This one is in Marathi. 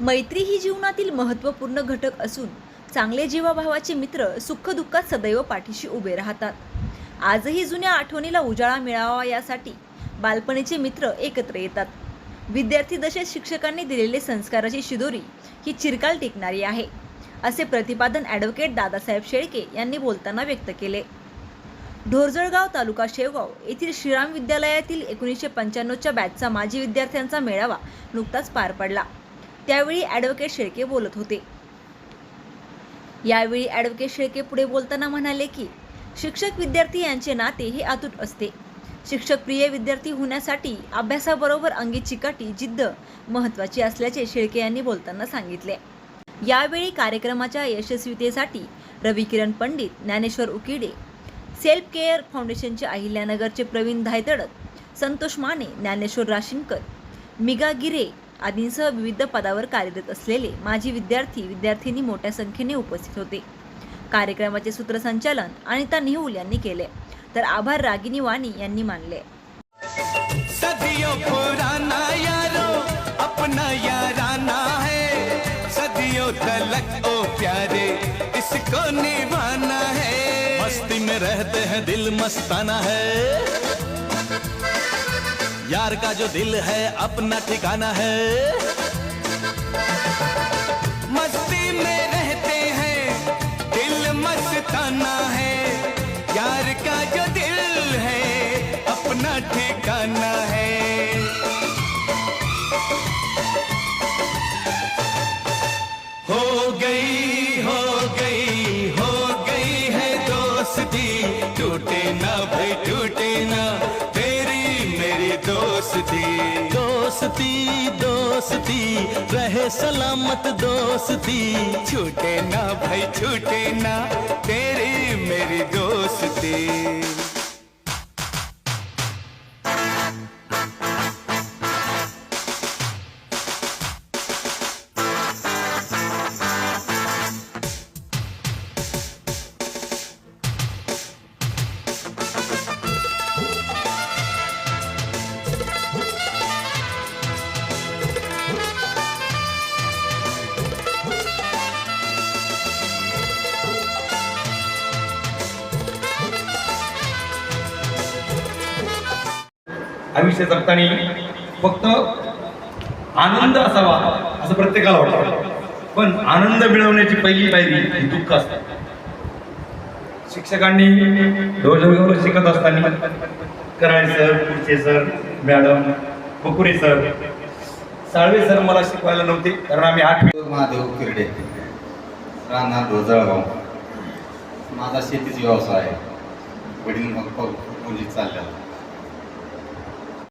मैत्री ही जीवनातील महत्त्वपूर्ण घटक असून चांगले जीवाभावाचे मित्र सुखदुःखात सदैव पाठीशी उभे राहतात. आजही जुन्या आठवणीला उजाळा मिळावा यासाठी बालपणीचे मित्र एकत्र येतात. विद्यार्थी दशेत शिक्षकांनी दिलेले संस्काराची शिदोरी ही चिरकाल टिकणारी आहे असे प्रतिपादन ॲडव्होकेट दादासाहेब शेळके यांनी बोलताना व्यक्त केले. ढोरजळगाव तालुका शेवगाव येथील श्रीराम विद्यालयातील एकोणीसशे पंच्याण्णवच्या बॅचचा माजी विद्यार्थ्यांचा मेळावा नुकताच पार पडला. त्यावेळी ॲडव्होकेट शेळके बोलत होते. यावेळी ॲडव्होकेट शेळके पुढे बोलताना म्हणाले की शिक्षक विद्यार्थी यांचे नाते हे अतूट असते. शिक्षक प्रिय विद्यार्थी होण्यासाठी अभ्यासाबरोबर अंगी चिकाटी जिद्द महत्त्वाची असल्याचे शेळके यांनी बोलताना सांगितले. यावेळी कार्यक्रमाच्या यशस्वीतेसाठी रवी किरण पंडित ज्ञानेश्वर उकिडे सेल्फ केअर फाउंडेशनचे अहिल्यानगरचे प्रवीण धायतडक संतोष माने ज्ञानेश्वर राशिंकर मिगा गिरे आदींसह विविध पदावर कार्यरत असलेले माजी विद्यार्थी विद्यार्थिनी मोठ्या संख्येने उपस्थित होते. कार्यक्रमाचे सूत्रसंचालन अनिता नेहुल यांनी केले. तर आभार रागिनी वाणी यांनी मानले. मस्ती में रहते हैं दिल मस्ताना है। यार का जो दिल है अपना ठिकाना है। दोस्ती। दोस्ती दोस्ती रहे सलामत दोस्ती। छूटे ना भाई छूटे ना तेरी मेरी दोस्ती। आयुष्य जगताना फक्त आनंद असावा असं प्रत्येकाला वाटतं. पण आनंद मिळवण्याची पहिली पायरी ही दुःख असते. शिक्षकांनी ढोलगावर शिकत असताना कराळे सर पुढचे sir madam Bakure sir Salve sir मला शिकवायला नव्हते कारण आम्ही आठवी महादेव किरडे राणा ढोजळगाव माझा शेतीचा व्यवसाय आहे. वडील मग मुली चाललेला